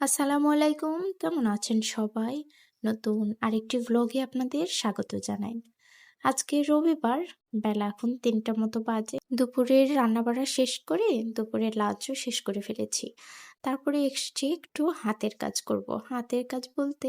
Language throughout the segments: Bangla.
আসসালামু আলাইকুম, কেমন আছেন সবাই? নতুন আরেকটি ব্লগে আপনাদের স্বাগত জানাই। আজকে রবিবার, বেলা এখন তিনটা মতো বাজে। দুপুরের রান্নাবাড়া শেষ করে দুপুরের লাঞ্চও শেষ করে ফেলেছি। তারপরে এসছি একটু হাতের কাজ করব। হাতের কাজ বলতে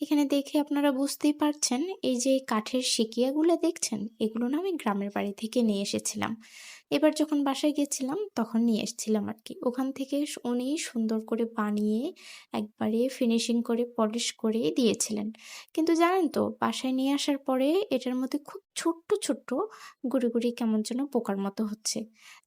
এখানে দেখে আপনারা বুঝতেই পারছেন, এই যে কাঠের শিকিয়াগুলো দেখছেন, এগুলো না আমি গ্রামের বাড়ি থেকে নিয়ে এসেছিলাম। এবার যখন বাসায় গেছিলাম, তখন নিয়ে এসেছিলাম আর কি। ওখান থেকে উনি সুন্দর করে বানিয়ে একবারে ফিনিশিং করে পলিশ করে দিয়েছিলেন। কিন্তু জানেন তো, বাসায় নিয়ে আসার পরে এটার মধ্যে খুব ছোট্ট ছোট্ট গুড়ি গুড়ি কেমন যেন পোকার মতো হচ্ছে।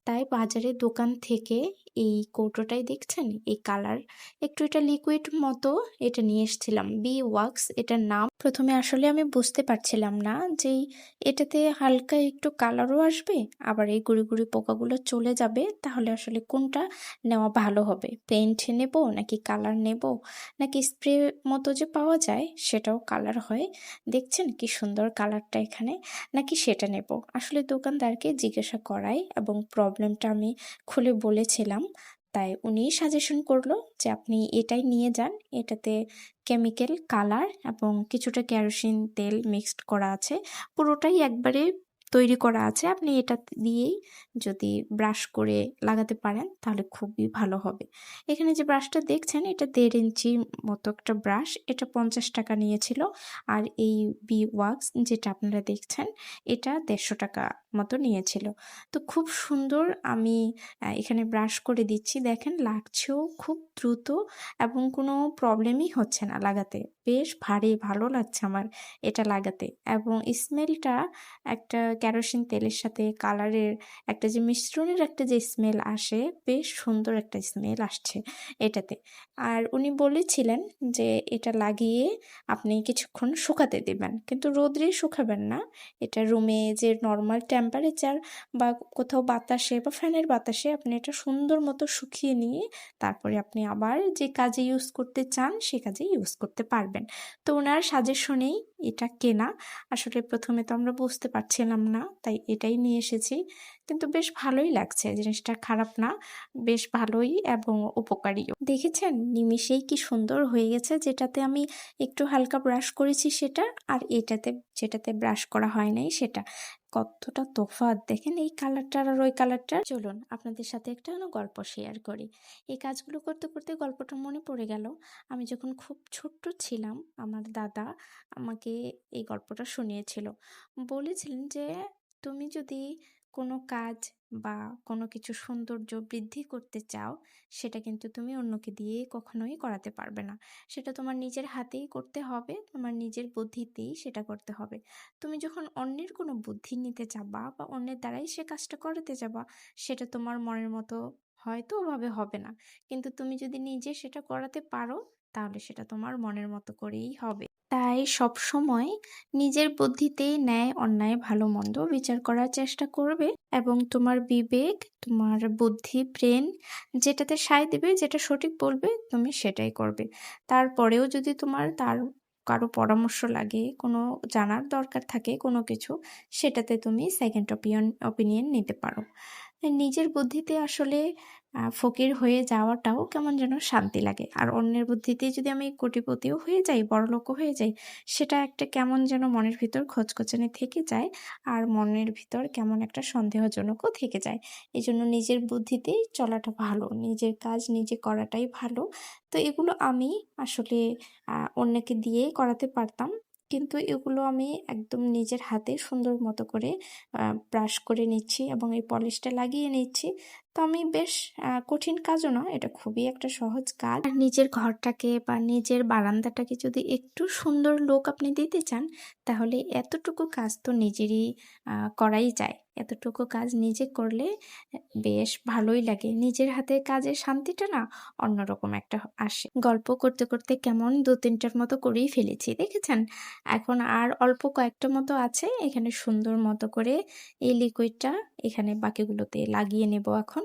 তাই বাজারে দোকান থেকে এই কৌটোটাই দেখছেন? এই কালার। একটু এটা লিকুইড মতো এটা নিয়ে এসেছিলাম। বি ওয়াক্স এটার নাম। প্রথমে আসলে আমি বুঝতে পারছিলাম না যে এটাতে হালকা একটু কালারও আসবে, আবার এই গুড়ি গুড়ি পোকাগুলো চলে যাবে, তাহলে আসলে কোনটা নেওয়া ভালো হবে? পেন্ট নেব নাকি কালার নেব? নাকি স্প্রে মতো যে পাওয়া যায়, সেটাও কালার হয়? দেখছেন কি সুন্দর কালারটা এখানে? নাকি সেটা নেব? আসলে দোকানদারকে জিজ্ঞাসা করাই এবং প্রবলেমটা আমি খুলে বলেছিলাম। তাই উনি সাজেশন করল যে আপনি এটাই নিয়ে যান। এটাতে কেমিক্যাল কালার এবং কিছুটা কেরোসিন তেল মিক্সড করা আছে। পুরোটাই একবারে তৈরি করা আছে, আপনি এটা দিয়েই যদি ব্রাশ করে লাগাতে পারেন, তাহলে খুবই ভালো হবে। এখানে যে ব্রাশটা দেখছেন, এটা দেড় ইঞ্চি মতো একটা ব্রাশ, এটা পঞ্চাশ টাকা নিয়েছিল। আর এই বি ওয়াক্স যেটা আপনারা দেখছেন, এটা দেড়শো টাকা মতো নিয়েছিল। তো খুব সুন্দর আমি এখানে ব্রাশ করে দিচ্ছি। দেখেন, লাগছেও খুব দ্রুত এবং কোনো প্রবলেমই হচ্ছে না লাগাতে। বেশ ভারী, ভালো লাগছে আমার এটা লাগাতে। এবং স্মেলটা একটা ক্যারোসিন তেলের সাথে কালারের একটা যে মিশ্রণের একটা যে স্মেল আসে, বেশ সুন্দর একটা স্মেল আসছে এটাতে। আর উনি বলেছিলেন যে এটা লাগিয়ে আপনি কিছুক্ষণ শুকাতে দেবেন। কিন্তু রোদ্রে শুকাবেন না। এটা রুমে যে নর্মাল টেম্পারেচার বা কোথাও বাতাসে বা ফ্যানের বাতাসে আপনি এটা সুন্দর মতো শুকিয়ে নিয়ে তারপরে আপনি আবার যে কাজে ইউজ করতে চান, সে কাজে ইউজ করতে পারবেন। তো ওনার সাজেশনেই এটা কেনা। আসলে প্রথমে তো আমরা বুঝতে পারছিলাম না, তাই এটাই নিয়ে এসেছি। কিন্তু বেশ ভালোই লাগছে, জিনিসটা খারাপ না, বেশ ভালোই এবং উপকারীও। দেখেছেন? নিমিষেই কি সুন্দর হয়ে গেছে যেটাতে আমি একটু হালকা ব্রাশ করেছি সেটা আর এটাতে, যেটাতে ব্রাশ করা হয় নাই সেটা। কতটা তোফাত দেখেন এই কালারটার আর ওই কালারটার চলুন আপনাদের সাথে একটা গল্প শেয়ার করি। এই কাজগুলো করতে করতে গল্পটা মনে পড়ে গেল। আমি যখন খুব ছোট্ট ছিলাম, আমার দাদা আমাকে এই গল্পটা শুনিয়েছিল। বলেছিলেন যে, তুমি যদি কোনো কাজ বা কোনো কিছু সৌন্দর্য বৃদ্ধি করতে চাও, সেটা কিন্তু তুমি অন্যকে দিয়ে কখনোই করাতে পারবে না। সেটা তোমার নিজের হাতেই করতে হবে, তোমার নিজের বুদ্ধিতেই সেটা করতে হবে। তুমি যখন অন্যের কোনো বুদ্ধি নিতে যাবা বা অন্যের দ্বারাই সে কাজটা করাতে যাবা সেটা তোমার মনের মতো হয়তো ওভাবে হবে না। কিন্তু তুমি যদি নিজে সেটা করাতে পারো, তাহলে সেটা তোমার মনের মতো করেই হবে। তাই সব সময় নিজের বুদ্ধিতেই ন্যায়, অন্যায়, ভালো, মন্দ বিচার করার চেষ্টা করবে এবং তোমার বিবেক, তোমার বুদ্ধি, ব্রেন যেটাতে সায় দেবে, যেটা সঠিক বলবে, তুমি সেটাই করবে। তারপরেও যদি তোমার তার কারও পরামর্শ লাগে, কোনো জানার দরকার থাকে কোনো কিছু, সেটাতে তুমি সেকেন্ড অপিয়ন অপিনিয়ন নিতে পারো। নিজের বুদ্ধিতে আসলে ফকির হয়ে যাওয়াটাও কেমন যেন শান্তি লাগে। আর অন্যের বুদ্ধিতে যদি আমি কোটিপতিও হয়ে যাই, বড়লোকও হয়ে যাই, সেটা একটা কেমন যেন মনের ভিতর খোঁজখোচানি থেকে যায় আর মনের ভিতর কেমন একটা সন্দেহজনকও থেকে যায়। এই জন্য নিজের বুদ্ধিতেই চলাটা ভালো, নিজের কাজ নিজে করাটাই ভালো। তো এগুলো আমি আসলে অন্যকে দিয়েই করাতে পারতাম। কিন্তু এগুলো আমি একদম নিজের হাতে সুন্দর মতো করে ব্রাশ করে নিচ্ছি এবং এই পলিশটা লাগিয়ে নিচ্ছি। তো আমি বেশ কঠিন কাজও না, এটা খুবই একটা সহজ কাজ। আর নিজের ঘরটাকে বা নিজের বারান্দাটাকে যদি একটু সুন্দর লোক আপনি দিতে চান, তাহলে এতটুকু কাজ তো নিজেরই করাই যায়। এতটুকু কাজ নিজে করলে বেশ ভালোই লাগে। নিজের হাতে কাজের শান্তিটা না অন্যরকম একটা আসে। গল্প করতে করতে কেমন দু তিনটার মতো করেই ফেলেছি, দেখেছেন? এখন আর অল্প কয়েকটা মতো আছে, এখানে সুন্দর মতো করে এই লিকুইডটা এখানে বাকিগুলোতে লাগিয়ে নেব এখন।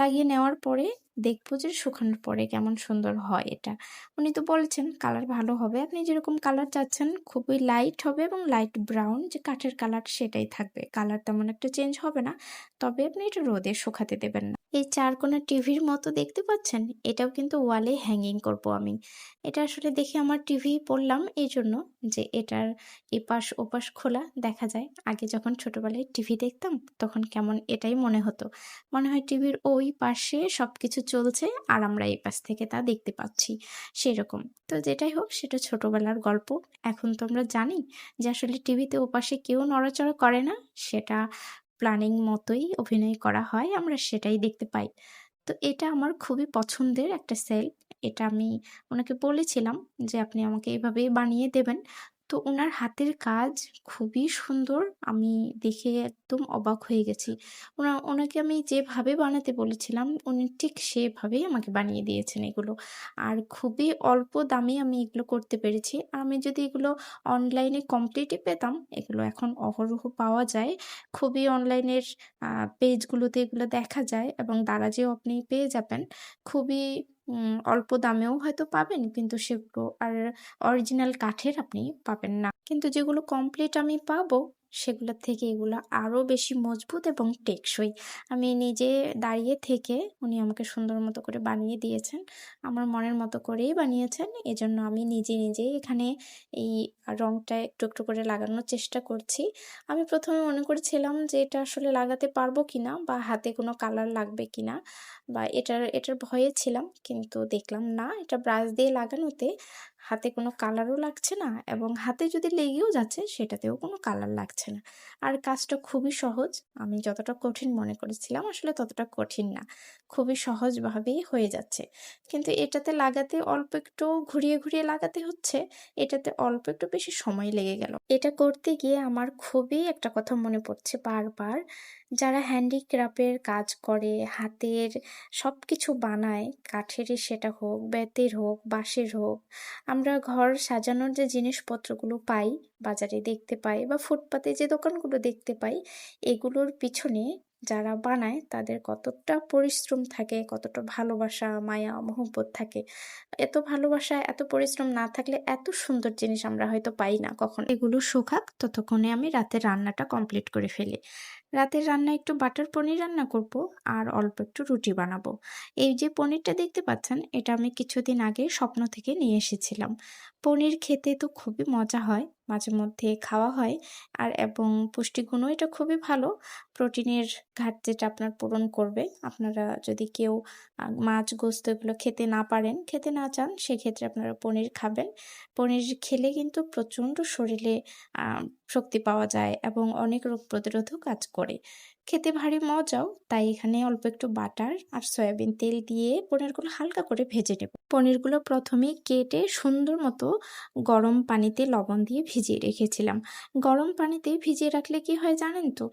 লাগিয়ে নেওয়ার পরে দেখব যে শুকানোর পরে কেমন সুন্দর হয় এটা। উনি তো বলছেন কালার ভালো হবে। আপনি যেরকম কালার চাচ্ছেন খুবই লাইট হবে এবং লাইট ব্রাউন যে কাঠের কালার সেটাই থাকবে। কালার তেমন একটা চেঞ্জ হবে না। তবে আপনি এটা রোদে শুকাতে দেবেন না। এই চারকোনা টিভির মতো দেখতে পাচ্ছেন? এটাও কিন্তু ওয়ালে হ্যাঙ্গিং করব আমি। এটা আসলে দেখে আমার টিভি পড়লাম এই জন্য যে এটার এপাশ ওপাশ খোলা দেখা যায়। আগে যখন ছোটবেলায় টিভি দেখতাম, তখন কেমন এটাই মনে হতো। মনে হয় টিভির ওই পাশে সব কিছু চলছে আর আমরা এই পাশ থেকে তা দেখতে পাচ্ছি। সেরকম। তো যেটাই হোক, সেটা ছোটবেলার গল্প। এখন তো আমরা জানি যে আসলে টিভিতে ওপাশে কেউ নড়াচড়া করে না। সেটা প্ল্যানিং মতোই অভিনয় করা হয়, আমরা সেটাই দেখতে পাই। তো এটা আমার খুবই পছন্দের একটা সেল। এটা আমি ওনাকে বলেছিলাম যে, আপনি আমাকে এভাবেই বানিয়ে দেবেন। তো ওনার হাতের কাজ খুবই সুন্দর। আমি দেখে একদম অবাক হয়ে গেছি। ওনা ওনাকে আমি যেভাবে বানাতে বলেছিলাম, উনি ঠিক সেভাবেই আমাকে বানিয়ে দিয়েছেন এগুলো। আর খুবই অল্প দামে আমি এগুলো করতে পেরেছি। আর আমি যদি এগুলো অনলাইনে কমপ্লিটই পেতাম, এগুলো এখন অহরহ পাওয়া যায়। খুবই অনলাইনের পেজগুলোতে এগুলো দেখা যায় এবং দ্বারা যেও আপনি পেয়ে যাবেন। খুবই অল্প দামেও হয়তো পাবেন, কিন্তু সেগুলো আর অরিজিনাল কাঠের আপনি পাবেন না। কিন্তু যেগুলো কমপ্লিট আমি পাবো সেগুলোর থেকে এগুলো আরও বেশি মজবুত এবং টেকসই। আমি নিজে দাঁড়িয়ে থেকে উনি আমাকে সুন্দর মতো করে বানিয়ে দিয়েছেন। আমার মনের মতো করেই বানিয়েছেন। এজন্য আমি নিজে নিজেই এখানে এই রংটা একটু একটু করে লাগানোর চেষ্টা করছি। আমি প্রথমে মনে করেছিলাম যে এটা আসলে লাগাতে পারব কিনা বা হাতে কোনো কালার লাগবে কিনা বা এটার এটার ভয়ে ছিলাম। কিন্তু দেখলাম না, এটা ব্রাশ দিয়ে লাগানোতে হাতে কোনো কালারও লাগছে না এবং হাতে যদি লেগেও যাচ্ছে, সেটাতেও কোনো কালার লাগছে না। আর কাজটা খুবই সহজ। আমি যতটা কঠিন মনে করেছিলাম, আসলে ততটা কঠিন না। খুবই সহজভাবেই হয়ে যাচ্ছে। কিন্তু এটাতে লাগাতে অল্প একটু ঘুরিয়ে ঘুরিয়ে লাগাতে হচ্ছে, এটাতে অল্প একটু বেশি সময় লেগে গেল। এটা করতে গিয়ে আমার খুবই একটা কথা মনে পড়ছে বারবার। যারা হ্যান্ডিক্রাফ্টের কাজ করে, হাতের সব কিছু বানায়, কাঠেরই সেটা হোক, বেতের হোক, বাঁশের হোক, আমরা ঘর সাজানোর যে জিনিসপত্রগুলো পাই, বাজারে দেখতে পাই বা ফুটপাতে যে দোকানগুলো দেখতে পাই, এগুলোর পিছনে যারা বানায় তাদের কতটা পরিশ্রম থাকে, কতটা ভালোবাসা, মায়া, মহব্বত থাকে। এত ভালোবাসা, এত পরিশ্রম না থাকলে এত সুন্দর জিনিস আমরা হয়তো পাই না কখন। এগুলো শুকাক, ততক্ষণে আমি রাতের রান্নাটা কমপ্লিট করে ফেলি। রাতের রান্না একটু বাটার পনির রান্না করব আর অল্প একটু রুটি বানাবো। এই যে পনিরটা দেখতে পাচ্ছেন, এটা আমি কিছুদিন আগে স্বপ্ন থেকে নিয়ে এসেছিলাম। পনির খেতে তো খুবই মজা হয়, মাঝে মধ্যে খাওয়া হয়। আর এবং পুষ্টিগুণও এটা খুবই ভালো। প্রোটিনের ঘাটতিটা আপনার পূরণ করবে। আপনারা যদি কেউ মাছ, গোস্ত এগুলো খেতে না পারেন, খেতে না চান, সেক্ষেত্রে আপনারা পনির খাবেন। পনির খেলে কিন্তু প্রচণ্ড শরীরে শক্তি পাওয়া যায় এবং অনেক রোগ প্রতিরোধও কাজ করে। খেতে ভারী মজাও, তাই এখানে অল্প একটু বাটার আর সয়াবিন তেল দিয়ে পনিরগুলো হালকা করে ভেজে নেব। পনিরগুলো প্রথমে কেটে সুন্দর মতো গরম পানিতে লবণ দিয়ে ভিজিয়ে রেখেছিলাম। গরম পানিতে ভিজিয়ে রাখলে কি হয় জানেন তো?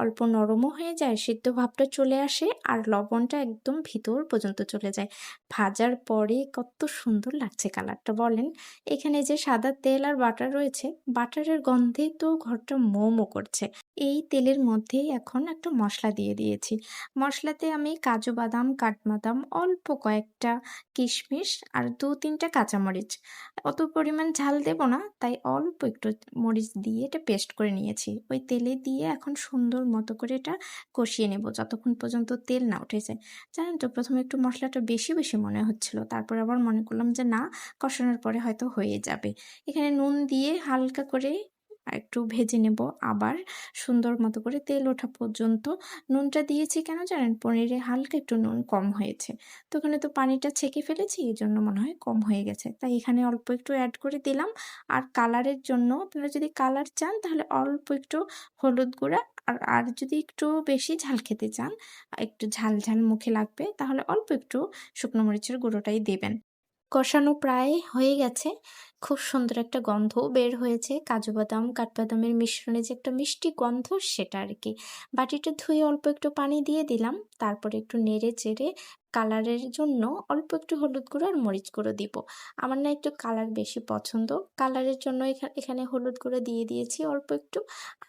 অল্প নরমও হয়ে যায়, সিদ্ধ ভাবটা চলে আসে আর লবণটা একদম ভিতর পর্যন্ত চলে যায়। ভাজার পরে কত সুন্দর লাগছে কালারটা, বলেন। এখানে যে সাদা তেল আর বাটার রয়েছে, বাটারের গন্ধে তো ঘরটা মোমো করছে। এই তেলের মধ্যেই এখন একটা মশলা দিয়ে দিয়েছি। মশলাতে আমি কাজু বাদাম, কাঠবাদাম, অল্প কয়েকটা কিশমিশ আর দু তিনটা কাঁচামরিচ। অত পরিমাণ ঝাল দেব না, তাই অল্প একটু মরিচ দিয়ে এটা পেস্ট করে নিয়েছি। ওই তেলে দিয়ে এখন সুন্দর মতো করে এটা কষিয়ে নেব যতক্ষণ পর্যন্ত তেল না উঠে যায়। জানেন তো, প্রথমে একটু মশলাটা বেশি বেশি মনে হচ্ছিল, তারপর আবার মনে করলাম যে না, কষানোর পরে হয়তো হয়ে যাবে। এখানে নুন দিয়ে হালকা করে একটু ভেজে নেব। আবার সুন্দর মতো করে তেল ওঠা পর্যন্ত নুনটা দিয়েছি কেন জানেন? পনিরে হালকা একটু নুন কম হয়েছে। তো ওখানে তো পানিটা ছেঁকে ফেলেছি, এই জন্য মনে হয় কম হয়ে গেছে। তাই এখানে অল্প একটু অ্যাড করে দিলাম। আর কালারের জন্য আপনারা যদি কালার চান, তাহলে অল্প একটু হলুদ গুঁড়া আর আর যদি একটু বেশি ঝাল খেতে চান, একটু ঝাল ঝাল মুখে লাগবে, তাহলে অল্প একটু শুকনো মরিচের গুঁড়োটাই দেবেন। কষানো প্রায় হয়ে গেছে। খুব সুন্দর একটা গন্ধ বের হয়েছে। কাজু বাদাম, কাঠবাদামের মিশ্রণে যে একটা মিষ্টি গন্ধ সেটা আর কি বাটিটা ধুয়ে অল্প একটু পানি দিয়ে দিলাম। তারপরে একটু নেড়ে চেড়ে কালারের জন্য অল্প একটু হলুদ গুঁড়ো আর মরিচ গুঁড়ো দিব। আমার না একটু কালার বেশি পছন্দ। কালারের জন্য এখানে হলুদ গুঁড়ো দিয়ে দিয়েছি অল্প একটু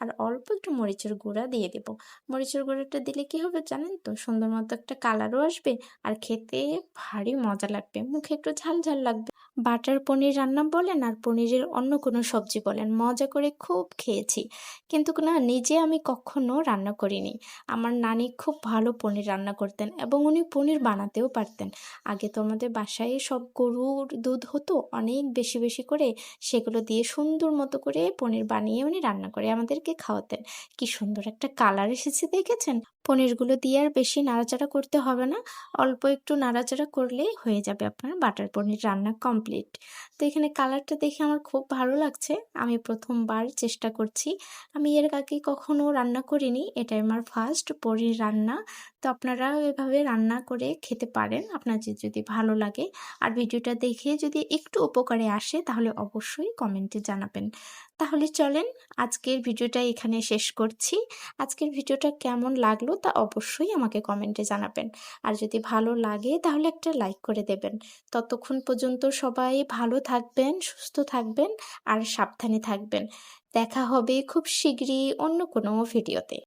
আর অল্প একটু মরিচের গুঁড়া দিয়ে দেব। মরিচের গুঁড়োটা দিলে কি হবে জানেন তো? সুন্দর মতো একটা কালারও আসবে আর খেতে ভারী মজা লাগবে। মুখে একটু ঝাল ঝাল লাগবে। বাটার পনির রান্না বলেন আর পনিরের অন্য কোনো সবজি বলেন, মজা করে খুব খেয়েছি। কিন্তু না, নিজে আমি কখনো রান্না করিনি। আমার নানি খুব ভালো পনির রান্না করতেন এবং উনি পনির বানাতেও পারতেন। আগে তো আমাদের বাসায় সব গরুর দুধ হতো, অনেক বেশি বেশি করে সেগুলো দিয়ে সুন্দর মতো করে পনির বানিয়ে উনি রান্না করে আমাদেরকে খাওয়াতেন। কি সুন্দর একটা কালার এসেছে দেখেছেন? পনিরগুলো দিয়ে আর বেশি নাড়াচাড়া করতে হবে না, অল্প একটু নাড়াচাড়া করলেই হয়ে যাবে আপনার বাটার পনির রান্না কমপ্লিট। তো এখানে কালারটা দেখে আমার খুব ভালো লাগছে। আমি প্রথমবার চেষ্টা করছি। আমি এর আগে কখনো রান্না করিনি। এটাই আমার ফার্স্ট পরীর রান্না। তো আপনারা এভাবে রান্না করে খেতে পারেন। আপনাদের যদি ভালো লাগে। আর ভিডিওটা দেখে যদি একটু উপকারে আসে, তাহলে অবশ্যই কমেন্টে জানাবেন। তাহলে চলেন আজকের ভিডিওটা এখানে শেষ করছি। আজকের ভিডিওটা কেমন লাগল তা অবশ্যই আমাকে কমেন্টে জানাবেন। আর যদি ভালো লাগে তাহলে একটা লাইক করে দেবেন। ততক্ষণ পর্যন্ত সবাই ভালো থাকবেন, সুস্থ থাকবেন আর সাবধানে থাকবেন। দেখা হবে খুব শীঘ্রই অন্য কোনো ভিডিওতে।